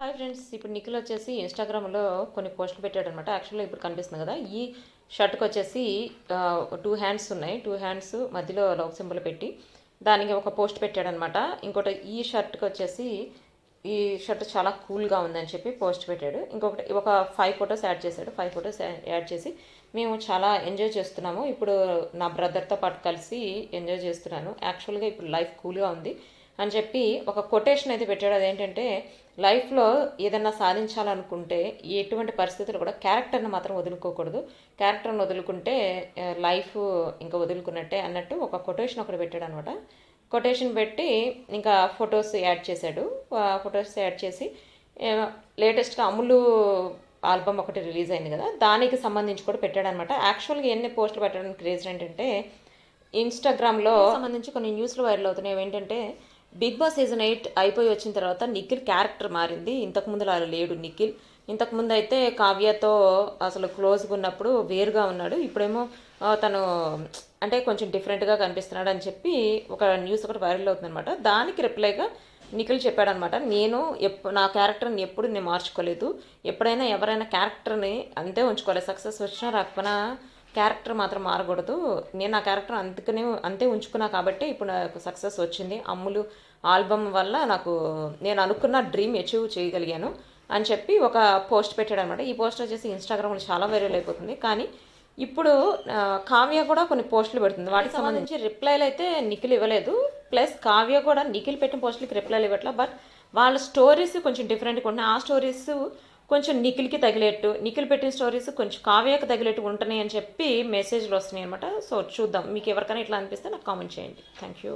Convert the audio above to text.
Hi friends ఇప్పుడు నిఖిల్ వచ్చేసి ఇన్స్టాగ్రామ్లో కొన్ని పోస్టులు పెట్టాడు అనమాట యాక్చువల్గా ఇప్పుడు కనిపిస్తుంది కదా ఈ షర్ట్కి వచ్చేసి టూ హ్యాండ్స్ ఉన్నాయి. టూ హ్యాండ్స్ మధ్యలో లవ్ సింబల్ పెట్టి దానికి ఒక పోస్ట్ పెట్టాడనమాట. ఇంకోటి ఈ షర్ట్కి వచ్చేసి ఈ షర్ట్ చాలా కూల్గా ఉందని చెప్పి పోస్ట్ పెట్టాడు. ఇంకొకటి ఒక ఫైవ్ ఫొటోస్ యాడ్ చేశాడు. ఫైవ్ ఫొటోస్ యాడ్ చేసి మేము చాలా ఎంజాయ్ చేస్తున్నాము. ఇప్పుడు నా బ్రదర్తో పాటు కలిసి ఎంజాయ్ చేస్తున్నాను. యాక్చువల్గా ఇప్పుడు లైఫ్ కూల్గా ఉంది. అని చెప్పి ఒక కొటేషన్ అయితే పెట్టాడు. అదేంటంటే లైఫ్లో ఏదన్నా సాధించాలనుకుంటే ఎటువంటి పరిస్థితులు కూడా క్యారెక్టర్ని మాత్రం వదులుకోకూడదు. క్యారెక్టర్ని వదులుకుంటే లైఫ్ ఇంకా వదులుకున్నట్టే అన్నట్టు ఒక కొటేషన్ ఒకటి పెట్టాడు అనమాట కొటేషన్ పెట్టి ఇంకా ఫొటోస్ యాడ్ చేశాడు. ఫొటోస్ యాడ్ చేసి లేటెస్ట్గా అమ్ములు ఆల్బమ్ ఒకటి రిలీజ్ అయింది కదా దానికి సంబంధించి కూడా పెట్టాడు అనమాట యాక్చువల్గా ఎన్ని పోస్టులు పెట్టడానికి రీజన్ ఏంటంటే ఇన్స్టాగ్రామ్లో సంబంధించి కొన్ని న్యూస్లు వైరల్ అవుతున్నాయి. ఏంటంటే బిగ్ బాస్ సీజన్ ఎయిట్ అయిపోయి వచ్చిన తర్వాత నిఖిల్ క్యారెక్టర్ మారింది. ఇంతకుముందు అలా లేడు నిఖిల్. ఇంతకుముందు అయితే కావ్యతో అసలు క్లోజ్గా ఉన్నప్పుడు వేరుగా ఉన్నాడు. ఇప్పుడేమో తను అంటే కొంచెం డిఫరెంట్గా కనిపిస్తున్నాడు అని చెప్పి ఒక న్యూస్ ఒకటి వైరల్ అవుతుందన్నమాట. దానికి రిప్లైగా నిఖిల్ చెప్పాడనమాట నేను ఎప్పు నా క్యారెక్టర్ని ఎప్పుడు నేను మార్చుకోలేదు. ఎప్పుడైనా ఎవరైనా క్యారెక్టర్ని అంతే ఉంచుకోవాలి. సక్సెస్ వచ్చినా రాకపోయినా క్యారెక్టర్ మాత్రం మారకూడదు. నేను నా క్యారెక్టర్ అందుకనే అంతే ఉంచుకున్నా కాబట్టి ఇప్పుడు నాకు సక్సెస్ వచ్చింది. అమ్ములు ఆల్బమ్ వల్ల నాకు నేను అనుకున్న డ్రీమ్ అచీవ్ చేయగలిగాను అని చెప్పి ఒక పోస్ట్ పెట్టాడు అనమాట ఈ పోస్ట్ వచ్చేసి ఇన్స్టాగ్రామ్లో చాలా వైరల్ అయిపోతుంది. కానీ ఇప్పుడు కావ్య కూడా కొన్ని పోస్టులు పెడుతుంది. వాటికి సంబంధించి రిప్లైలు అయితే నిఖిల్ ఇవ్వలేదు. ప్లస్ కావ్య కూడా నిఖిల్ పెట్టిన పోస్టులకి రిప్లైలు ఇవ్వట్లా. బట్ వాళ్ళ స్టోరీస్ కొంచెం డిఫరెంట్గా ఉన్నాయి. ఆ స్టోరీస్ కొంచెం నిఖిల్కి తగిలేట్టు నిఖిల్ పెట్టిన స్టోరీస్ కొంచెం కావ్యకు తగిలేట్టు ఉంటున్నాయి అని చెప్పి మెసేజ్లు వస్తున్నాయి అనమాట సో చూద్దాం. మీకు ఎవరికైనా ఇట్లా అనిపిస్తే నాకు కామెంట్ చేయండి. Thank you